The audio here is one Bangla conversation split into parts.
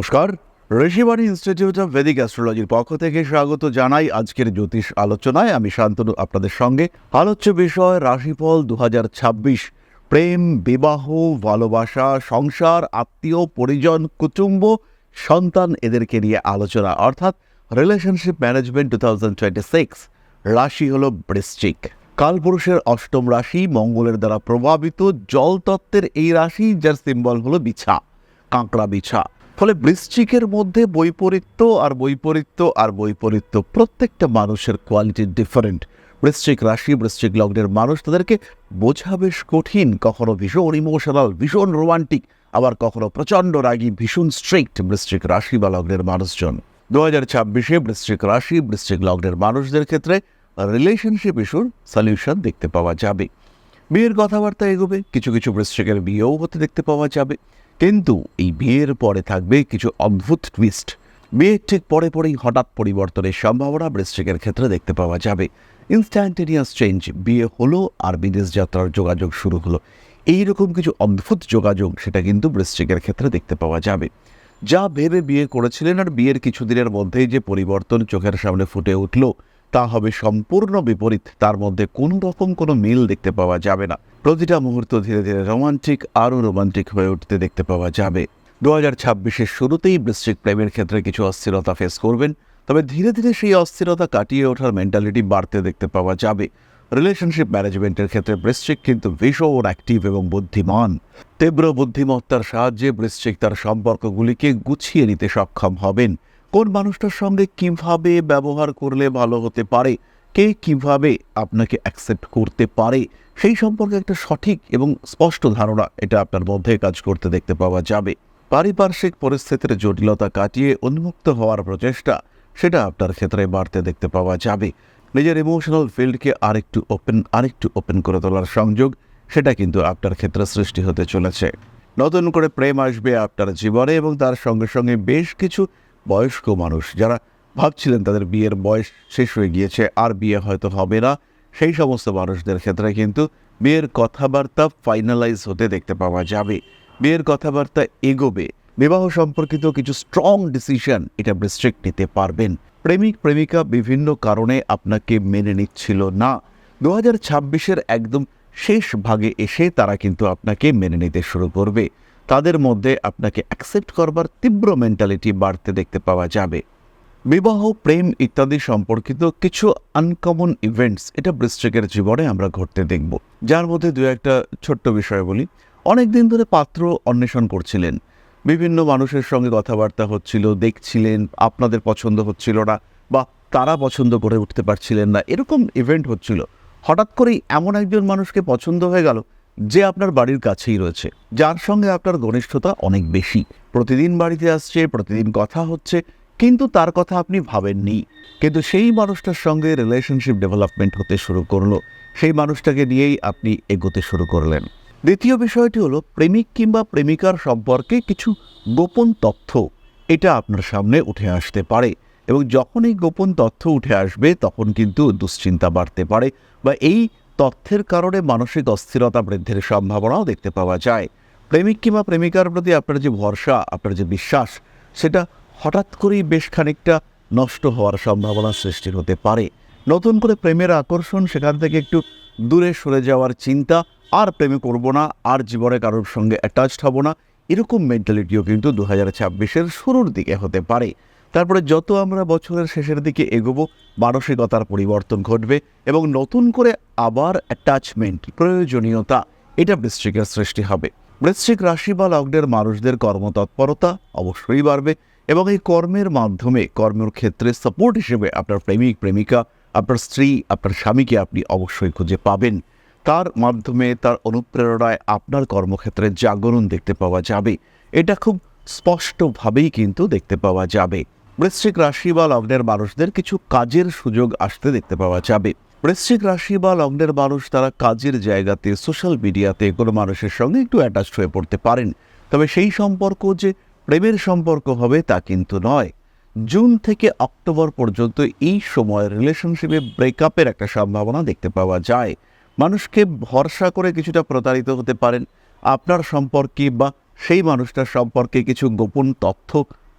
নমস্কার। ঋষিবাণী ইনস্টিটিউট অফ ভেদিক অ্যাস্ট্রোলজির পক্ষ থেকে স্বাগত জানাই আজকের জ্যোতিষ আলোচনায়। আমি শান্তনু, আপনাদের সঙ্গে। আলোচ্য বিষয়, রাশিফল দুহাজার ছাব্বিশ। প্রেম, বিবাহ, ভালোবাসা, সংসার, আত্মীয়, পরিজন, কুটুম্ব, সন্তান এদেরকে নিয়ে আলোচনা। অর্থাৎ relationship management two thousand twenty six রাশি হল বৃশ্চিক। কালপুরুষের অষ্টম রাশি মঙ্গলের দ্বারা প্রভাবিত। জলতত্ত্বের এই রাশি, যার সিম্বল হলো বিছা, কাঁকড়া বিছা। ফলে বৃশ্চিকের মধ্যে বৈপরীত্য আর বৈপরীত্য আর বৈপরীত্য প্রত্যেকটা মানুষের কোয়ালিটি ডিফারেন্ট বৃশ্চিক রাশি, বৃশ্চিক লগ্নের মানুষ তাদেরকে বোঝা বেশ কঠিন, কখনো ভীষণ ইমোশনাল ভীষণ রোমান্টিক আবার কখনো প্রচণ্ড রাগী, ভীষণ স্ট্রিক্ট বৃশ্চিক রাশি বা লগ্নের মানুষজন। দু হাজার ছাব্বিশে বৃশ্চিক রাশি, বৃশ্চিক লগ্নের মানুষদের ক্ষেত্রে রিলেশনশিপ ইস্যুর সলিউশন দেখতে পাওয়া যাবে। বিয়ের কথাবার্তা এগোবে, কিছু কিছু বৃশ্চিকের বিয়েও হতে দেখতে পাওয়া যাবে। কিন্তু এই বিয়ের পরে থাকবে কিছু অদ্ভুত টুইস্ট বিয়ের ঠিক পরে পরেই হঠাৎ পরিবর্তনের সম্ভাবনা বৃশ্চিকের ক্ষেত্রে দেখতে পাওয়া যাবে। ইনস্ট্যান্টেনিয়াস চেঞ্জ বিয়ে হলো আর বিদেশ যাত্রার যোগাযোগ শুরু হলো। এই রকম কিছু অদ্ভুত যোগাযোগ সেটা কিন্তু বৃশ্চিকের ক্ষেত্রে দেখতে পাওয়া যাবে। যা ভেবে বিয়ে করেছিলেন আর বিয়ের কিছুদিনের মধ্যেই যে পরিবর্তন চোখের সামনে ফুটে উঠল তা হবে সম্পূর্ণ বিপরীত। তার মধ্যে কোনো রকম কোনো মিল দেখতে পাওয়া যাবে না। প্রতিটা মুহূর্ত ধীরে ধীরে রোমান্টিক, আরও রোমান্টিক হয়ে উঠতে দেখতে পাওয়া যাবে। দু হাজার ছাব্বিশের শুরুতেই বৃশ্চিক প্রেমের ক্ষেত্রে কিছু অস্থিরতা ফেস করবেন, তবে ধীরে ধীরে সেই অস্থিরতা কাটিয়ে ওঠার মেন্টালিটি বাড়তে দেখতে পাওয়া যাবে। রিলেশনশিপ ম্যানেজমেন্টের ক্ষেত্রে বৃশ্চিক কিন্তু ভীষণ অ্যাক্টিভ এবং বুদ্ধিমান। তীব্র বুদ্ধিমত্তার সাহায্যে বৃশ্চিক তার সম্পর্কগুলিকে গুছিয়ে নিতে সক্ষম হবেন। কোন মানুষটার সঙ্গে কীভাবে ব্যবহার করলে ভালো হতে পারে? কে কীভাবে আপনাকে অ্যাকসেপ্ট করতে পারে? সেই সম্পর্কে একটা সঠিক এবং স্পষ্ট ধারণা এটা আপনার মধ্যে কাজ করতে দেখতে পাওয়া যাবে। পারিপার্শ্বিক পরিস্থিতির জটিলতা কাটিয়ে উন্মুক্ত হওয়ার প্রচেষ্টা, সেটা আপনার ক্ষেত্রে বাড়তে দেখতে পাওয়া যাবে। নিজের ইমোশনাল ফিল্ডকে আরেকটু ওপেন আরেকটু ওপেন করে তোলার সংযোগ, সেটা কিন্তু আপনার ক্ষেত্রে সৃষ্টি হতে চলেছে। নতুন করে প্রেম আসবে আপনার জীবনে এবং তার সঙ্গে সঙ্গে বেশ কিছু বয়স্ক মানুষ। যারা ভাবছিলেন তাদের বিয়ের বয়স শেষ হয়ে গিয়েছে, আর বিয়ে হয়তো হবে না, সেই সমস্ত মানুষদের ক্ষেত্রে কিন্তু বিয়ের কথাবার্তা ফাইনালাইজ হতে দেখতে পাওয়া যাবে। বিয়ের কথাবার্তা এগোবে। বিবাহ সম্পর্কিত কিছু স্ট্রং ডিসিশন এটা বৃশ্চিক নিতে পারবেন। প্রেমিক, প্রেমিকা বিভিন্ন কারণে আপনাকে মেনে নিচ্ছিল না। দু হাজার একদম শেষ ভাগে এসে তারা কিন্তু আপনাকে মেনে নিতে শুরু করবে। তাদের মধ্যে আপনাকে অ্যাকসেপ্ট করবার তীব্র মেন্টালিটি বাড়তে দেখতে পাওয়া যাবে। বিবাহ, প্রেম ইত্যাদি সম্পর্কিত কিছু আনকমন ইভেন্টস এটা বৃশ্চিকের জীবনে আমরা ঘটতে দেখব। যার মধ্যে দু একটা ছোট্ট বিষয় বলি। অনেক দিন ধরে পাত্র অন্বেষণ করছিলেন। বিভিন্ন মানুষের সঙ্গে কথাবার্তা হচ্ছিল, দেখছিলেন, আপনাদের পছন্দ হচ্ছিল না বা তারা পছন্দ করে উঠতে পারছিলেন না। এরকম ইভেন্ট হচ্ছিল। হঠাৎ করেই এমন একজন মানুষকে পছন্দ হয়ে গেল যে আপনার বাড়ির কাছেই রয়েছে, যার সঙ্গে আপনার ঘনিষ্ঠতা অনেক বেশি। প্রতিদিন বাড়িতে আসছে, প্রতিদিন কথা হচ্ছে, কিন্তু তার কথা আপনি ভাবেননি। কিন্তু সেই মানুষটার সঙ্গে রিলেশনশিপ ডেভেলপমেন্ট হতে শুরু করল। সেই মানুষটাকে নিয়েই আপনি এগোতে শুরু করলেন। দ্বিতীয় বিষয়টি হলো, প্রেমিক কিংবা প্রেমিকার সম্পর্কে কিছু গোপন তথ্য এটা আপনার সামনে উঠে আসতে পারে। এবং যখন এই গোপন তথ্য উঠে আসবে, তখন কিন্তু দুশ্চিন্তা বাড়তে পারে বা এই তথ্যের কারণে মানসিক অস্থিরতা বৃদ্ধির সম্ভাবনাও দেখতে পাওয়া যায়। প্রেমিক কিংবা প্রেমিকার প্রতি আপনার যে ভরসা, আপনার যে বিশ্বাস, সেটা হঠাৎ করেই বেশ খানিকটা নষ্ট হওয়ার সম্ভাবনা সৃষ্টি হতে পারে। নতুন করে প্রেমের আকর্ষণ সেখান থেকে একটু দূরে সরে যাওয়ার চিন্তা, আর প্রেমে করব না, আর জীবনে কারোর সঙ্গে অ্যাটাচড হব না, এরকম মেন্টালিটিও কিন্তু দু হাজার ছাব্বিশের শুরুর দিকে হতে পারে। তারপরে যত আমরা বছরের শেষের দিকে এগোবো, মানসিকতার পরিবর্তন ঘটবে এবং নতুন করে আবার অ্যাটাচমেন্ট প্রয়োজনীয়তা, এটা বৃশ্চিকের সৃষ্টি হবে। বৃশ্চিক রাশি বা লগ্নের মানুষদের কর্মতৎপরতা অবশ্যই বাড়বে এবং এই কর্মের মাধ্যমে, কর্মের ক্ষেত্রে সাপোর্ট হিসেবে আপনার প্রেমিক, প্রেমিকা, আপনার স্ত্রী, আপনার স্বামীকে আপনি অবশ্যই খুঁজে পাবেন। তার মাধ্যমে, তার অনুপ্রেরণায় আপনার কর্মক্ষেত্রে জাগরণ দেখতে পাওয়া যাবে। এটা খুব স্পষ্টভাবেই কিন্তু দেখতে পাওয়া যাবে। বৃশ্চিক রাশি বা লগ্নের মানুষদের কিছু কাজের সুযোগ আসতে দেখতে পাওয়া যাবে। বৃশ্চিক রাশি বা লগ্নের মানুষ তারা কাজের জায়গাতে সোশ্যাল মিডিয়াতে কোনো মানুষের সঙ্গে একটু অ্যাটাচড হয়ে পড়তে পারেন। তবে সেই সম্পর্ক যে প্রেমের সম্পর্ক হবে তা কিন্তু নয়। জুন থেকে অক্টোবর পর্যন্ত এই সময় রিলেশনশিপে ব্রেকআপের একটা সম্ভাবনা দেখতে পাওয়া যায়। মানুষকে ভরসা করে কিছুটা প্রতারিত হতে পারেন। আপনার সম্পর্কে বা সেই মানুষটার সম্পর্কে কিছু গোপন তথ্য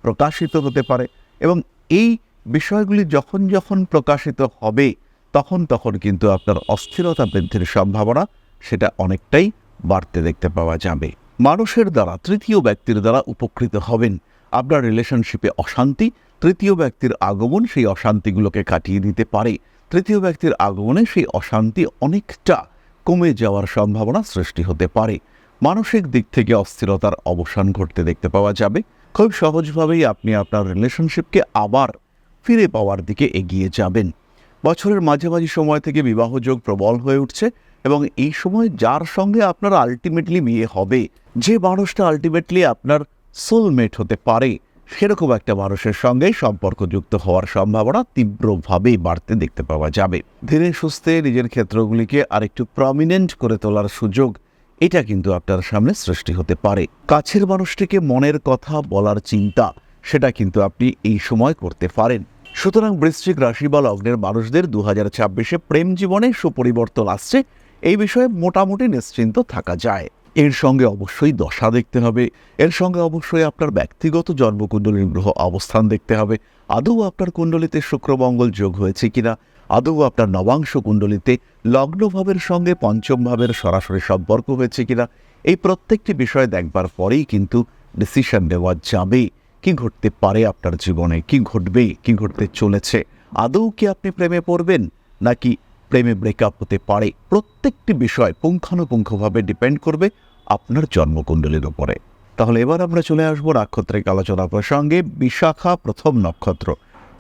প্রকাশিত হতে পারে। এবং এই বিষয়গুলি যখন যখন প্রকাশিত হবে, তখন তখন কিন্তু আপনার অস্থিরতা বৃদ্ধির সম্ভাবনা সেটা অনেকটাই বাড়তে দেখতে পাওয়া যাবে। মানুষের দ্বারা, তৃতীয় ব্যক্তির দ্বারা উপকৃত হবেন। আপনার রিলেশনশিপে অশান্তি, তৃতীয় ব্যক্তির আগমন সেই অশান্তিগুলোকে কাটিয়ে দিতে পারে। তৃতীয় ব্যক্তির আগমনে সেই অশান্তি অনেকটা কমে যাওয়ার সম্ভাবনা সৃষ্টি হতে পারে। মানসিক দিক থেকে অস্থিরতার অবসান ঘটতে দেখতে পাওয়া যাবে। খুব সহজভাবেই আপনি আপনার রিলেশনশিপকে আবার ফিরে পাওয়ার দিকে এগিয়ে যাবেন। বছরের মাঝামাঝি সময় থেকে বিবাহযোগ প্রবল হয়ে উঠছে এবং এই সময় যার সঙ্গে আপনার আলটিমেটলি বিয়ে হবে, যে মানুষটা আলটিমেটলি আপনার সোলমেট হতে পারে, সেরকম একটা মানুষের সঙ্গে সম্পর্কযুক্ত হওয়ার সম্ভাবনা তীব্রভাবেই বাড়তে দেখতে পাওয়া যাবে। ধীরে সুস্থে নিজের ক্ষেত্রগুলিকে আরেকটু প্রমিনেন্ট করে তোলার সুযোগ এটা কিন্তু আপনার সামনে সৃষ্টি হতে পারে। কাছের মানুষটিকে মনের কথা বলার চিন্তা, সেটা কিন্তু আপনি এই সময় করতে পারেন। সুতরাং বৃশ্চিক রাশি বা লগ্নের মানুষদের দু হাজার ছাব্বিশে প্রেম জীবনে সুপরিবর্তন আসছে, এই বিষয়ে মোটামুটি নিশ্চিন্ত থাকা যায়। এর সঙ্গে অবশ্যই দশা দেখতে হবে। এর সঙ্গে অবশ্যই আপনার ব্যক্তিগত জন্মকুণ্ডলীর গ্রহ অবস্থান দেখতে হবে। আদৌ আপনার কুণ্ডলিতে শুক্রমঙ্গল যোগ হয়েছে কিনা আদৌ আপনার নবাংশ কুণ্ডলিতে লগ্নভাবের সঙ্গে পঞ্চম ভাবের সরাসরি সম্পর্ক হয়েছে কিনা, এই প্রত্যেকটি বিষয় দেখবার পরেই কিন্তু ডিসিশন নেওয়া যাবে। কি ঘটতে পারে আপনার জীবনে? কি ঘটবে? কি ঘটতে চলেছে? আদৌ কি আপনি প্রেমে পড়বেন? নাকি প্রেমে ব্রেকআপ হতে পারে? প্রত্যেকটি বিষয় পুঙ্খানুপুঙ্খভাবে ডিপেন্ড করবে আপনার জন্মকুণ্ডলীর উপরে। তাহলে এবার আমরা চলে আসব নাক্ষত্রিক আলোচনা প্রসঙ্গে। বিশাখা প্রথম নক্ষত্র।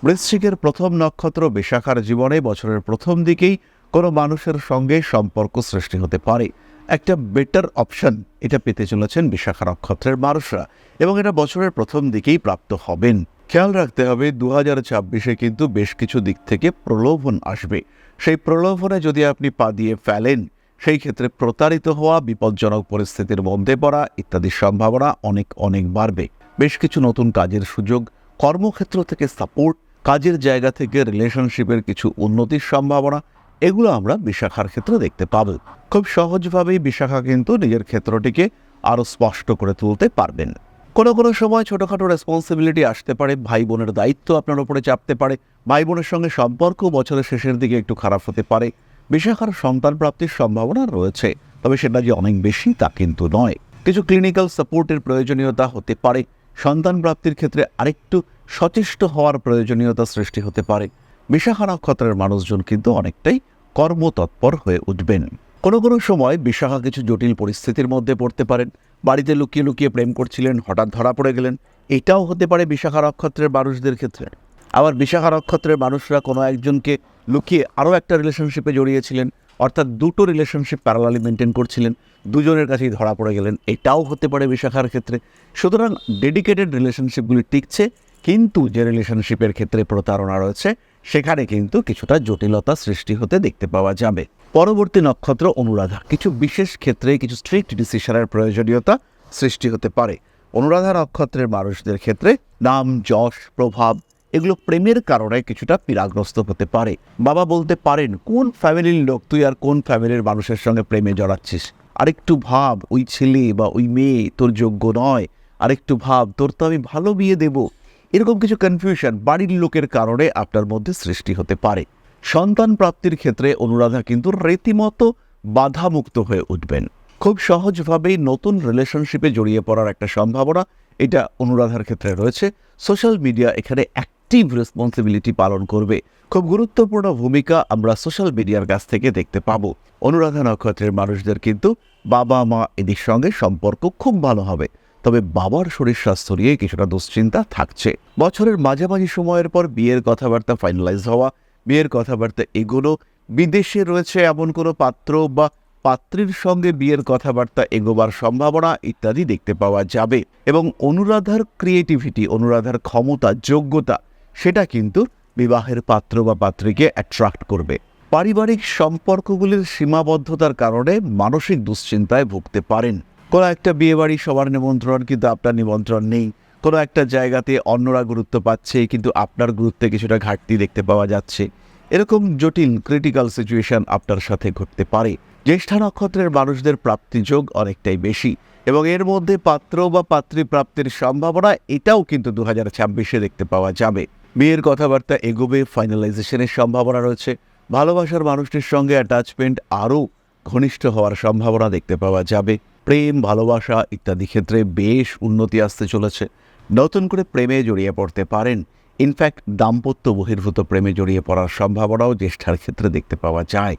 বৃশ্চিকের প্রথম নক্ষত্র বিশাখার জীবনে বছরের প্রথম দিকেই কোনো মানুষের সঙ্গে সম্পর্ক সৃষ্টি হতে পারে। একটা বেটার অপশন এটা পেতে চলেছেন বিশাখা নক্ষত্রের মানুষরা এবং এটা বছরের প্রথম দিকেই প্রাপ্ত হবেন। খেয়াল রাখতে হবে দু হাজার ছাব্বিশে কিন্তু বেশ কিছু দিক থেকে প্রলোভন আসবে। সেই প্রলোভনে যদি আপনি পা দিয়ে ফেলেন, সেই ক্ষেত্রে প্রতারিত হওয়া, বিপজ্জনক পরিস্থিতির মধ্যে পড়া ইত্যাদির সম্ভাবনা অনেক অনেক বাড়বে। বেশ কিছু নতুন কাজের সুযোগ, কর্মক্ষেত্র থেকে সাপোর্ট কাজের জায়গা থেকে রিলেশনশিপের কিছু উন্নতির সম্ভাবনা, এগুলো আমরা বিশাখার ক্ষেত্রে দেখতে পাবো। খুব সহজভাবেই বিশাখা কিন্তু নিজের ক্ষেত্রটিকে আরও স্পষ্ট করে তুলতে পারবেন। কোনো কোনো সময় ছোটোখাটো রেসপন্সিবিলিটি আসতে পারে ভাই বোনের দায়িত্ব আপনার উপরে চাপতে পারে ভাই বোনের সঙ্গে সম্পর্ক বছরের শেষের দিকে একটু খারাপ হতে পারে। বিশাখার সন্তান প্রাপ্তির সম্ভাবনা রয়েছে, তবে সেটা যে অনেক বেশি তা কিন্তু নয়। কিছু ক্লিনিক্যাল সাপোর্টের প্রয়োজনীয়তা হতে পারে। সন্তান প্রাপ্তির ক্ষেত্রে আরেকটু সচেষ্ট হওয়ার প্রয়োজনীয়তা সৃষ্টি হতে পারে। বিশাখা নক্ষত্রের মানুষজন কিন্তু অনেকটাই কর্মতৎপর হয়ে উঠবেন। কোনো কোনো সময় বিশাখা কিছু জটিল পরিস্থিতির মধ্যে পড়তে পারেন। বাড়িতে লুকিয়ে লুকিয়ে প্রেম করছিলেন, হঠাৎ ধরা পড়ে গেলেন। এটাও হতে পারে বিশাখা নক্ষত্রের মানুষদের ক্ষেত্রে। আবার বিশাখা নক্ষত্রের মানুষরা কোনো একজনকে লুকিয়ে আরও একটা রিলেশনশিপে জড়িয়েছিলেন, অর্থাৎ দুটো রিলেশনশিপ প্যারালালি মেনটেন করছিলেন, দুজনের কাছেই ধরা পড়ে গেলেন। এটাও হতে পারে বিশাখার ক্ষেত্রে। সুতরাং ডেডিকেটেড রিলেশনশিপগুলি টিকছে কিন্তু যে রিলেশনশিপের ক্ষেত্রে প্রতারণা রয়েছে, সেখানে কিন্তু কিছুটা জটিলতা সৃষ্টি হতে দেখতে পাওয়া যাবে। পরবর্তী নক্ষত্র অনুরাধা, কিছু বিশেষ ক্ষেত্রে কিছু স্ট্রিক্ট ডিসিশনের প্রয়োজনীয়তা সৃষ্টি হতে পারে। অনুরাধা নক্ষত্রের মানুষদের ক্ষেত্রে নাম, যশ, প্রভাব এগুলো প্রেমের কারণে কিছুটা পীড়াগ্রস্ত হতে পারে। বাবা বলতে পারেন, কোন ফ্যামিলির লোক তুই আর কোন ফ্যামিলির মানুষের সঙ্গে প্রেমে জড়াচ্ছিস? আরেকটু ভাব, ওই ছেলে বা ওই মেয়ে তোর যোগ্য নয়। আরেকটু ভাব, তোর তো আমি ভালো বিয়ে দেব। এরকম কিছু কনফিউশন বাড়ির লোকের কারণে আপনার মধ্যে সৃষ্টি হতে পারে। সন্তান প্রাপ্তির ক্ষেত্রে অনুরাধা কিন্তু রীতিমতো বাধামুক্ত হয়ে উঠবেন। খুব সহজভাবেই নতুন রিলেশনশিপে জড়িয়ে পড়ার একটা সম্ভাবনা এটা অনুরাধার ক্ষেত্রে রয়েছে। সোশ্যাল মিডিয়া এখানে অ্যাক্টিভ রেসপন্সিবিলিটি পালন করবে। খুব গুরুত্বপূর্ণ ভূমিকা আমরা সোশ্যাল মিডিয়ার কাছ থেকে দেখতে পাবো। অনুরাধা নক্ষত্রের মানুষদের কিন্তু বাবা মা এদের সঙ্গে সম্পর্ক খুব ভালো হবে। তবে বাবার শরীর স্বাস্থ্য নিয়ে কিছুটা দুশ্চিন্তা থাকছে। বছরের মাঝামাঝি সময়ের পর বিয়ের কথাবার্তা ফাইনালাইজ হওয়া, বিয়ের কথাবার্তা এগুলো বিদেশে রয়েছে এমন কোনো পাত্র বা পাত্রীর সঙ্গে বিয়ের কথাবার্তা এগোবার সম্ভাবনা ইত্যাদি দেখতে পাওয়া যাবে এবং অনুরাধার ক্রিয়েটিভিটি অনুরাধার ক্ষমতা, যোগ্যতা, সেটা কিন্তু বিবাহের পাত্র বা পাত্রীকে অ্যাট্রাক্ট করবে। পারিবারিক সম্পর্কগুলির সীমাবদ্ধতার কারণে মানসিক দুশ্চিন্তায় ভুগতে পারেন। কোনো একটা বিয়েবাড়ি সবার নিমন্ত্রণ, কিন্তু আপনার নিমন্ত্রণ নেই। কোনো একটা জায়গাতে অন্যরা গুরুত্ব পাচ্ছে, কিন্তু আপনার গুরুত্বে কিছুটা ঘাটতি দেখতে পাওয়া যাচ্ছে। এরকম জটিল ক্রিটিক্যাল সিচুয়েশন আপনার সাথে ঘটতে পারে। জ্যেষ্ঠা নক্ষত্রের মানুষদের প্রাপ্তিযোগ অনেকটাই বেশি, এবং এর মধ্যে পাত্র বা পাত্রী প্রাপ্তির সম্ভাবনা, এটাও কিন্তু দু হাজার ছাব্বিশে দেখতে পাওয়া যাবে। বিয়ের কথাবার্তা এগোবে ফাইনালাইজেশনের সম্ভাবনা রয়েছে। ভালোবাসার মানুষটির সঙ্গে অ্যাটাচমেন্ট আরও ঘনিষ্ঠ হওয়ার সম্ভাবনা দেখতে পাওয়া যাবে। প্রেম, ভালোবাসা ইত্যাদি ক্ষেত্রে বেশ উন্নতি আসতে চলেছে। নতুন করে প্রেমে জড়িয়ে পড়তে পারেন। ইনফ্যাক্ট দাম্পত্য বহির্ভূত প্রেমে জড়িয়ে পড়ার সম্ভাবনাও জ্যেষ্ঠার ক্ষেত্রে দেখতে পাওয়া যায়।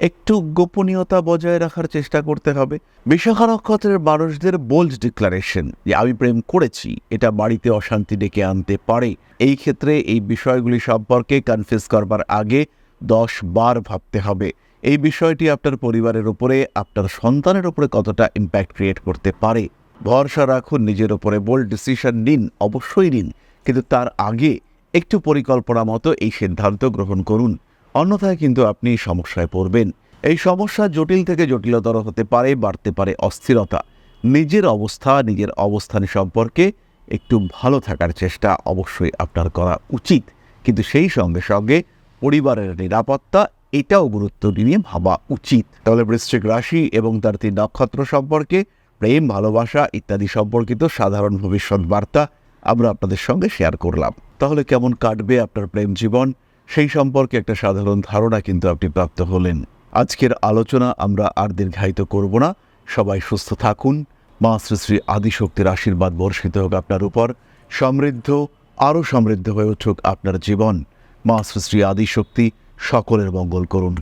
একটু গোপনীয়তা বজায় রাখার চেষ্টা করতে হবে। বিশাখা নক্ষত্রের মানুষদের বোল্ড ডিক্লারেশন যে আমি প্রেম করেছি, এটা বাড়িতে অশান্তি ডেকে আনতে পারে। এই ক্ষেত্রে এই বিষয়গুলি সম্পর্কে কনফিউজ করবার আগে দশ বার ভাবতে হবে। এই বিষয়টি আপনার পরিবারের উপরে, আপনার সন্তানের উপরে কতটা ইম্প্যাক্ট ক্রিয়েট করতে পারে? ভরসা রাখুন, নিজের উপরে বোল্ড ডিসিশন নিন, অবশ্যই নিন। কিন্তু তার আগে একটু পরিকল্পনা মতো এই সিদ্ধান্ত গ্রহণ করুন। অন্যথায় কিন্তু আপনি সমস্যায় পড়বেন। এই সমস্যা জটিল থেকে জটিলতর হতে পারে, বাড়তে পারে অস্থিরতা। নিজের অবস্থা, নিজের অবস্থান সম্পর্কে একটু ভালো থাকার চেষ্টা অবশ্যই আপনার করা উচিত। কিন্তু সেই সঙ্গে সঙ্গে পরিবারের নিরাপত্তা এটাও গুরুত্ব নিয়ে ভাবা উচিত। তাহলে বৃশ্চিক রাশি এবং তার তিন নক্ষত্র সম্পর্কে প্রেম, ভালোবাসা ইত্যাদি সম্পর্কিত সাধারণ ভবিষ্যৎ বার্তা আমরা আপনাদের সঙ্গে শেয়ার করলাম। তাহলে কেমন কাটবে আপনার প্রেম জীবন? সেই সম্পর্কে একটা সাধারণ ধারণা কিন্তু আপনি প্রাপ্ত হলেন। আজকের আলোচনা আমরা আর দীর্ঘায়িত করব না। সবাই সুস্থ থাকুন। মা শ্রী শ্রী আদিশক্তির আশীর্বাদ বর্ষিত হোক আপনার উপর। সমৃদ্ধ, আরও সমৃদ্ধ হয়ে উঠুক আপনার জীবন। মা শ্রী শ্রী আদিশক্তি সকলের মঙ্গল করুন।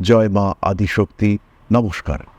জয় মা আদিশক্তি। নমস্কার।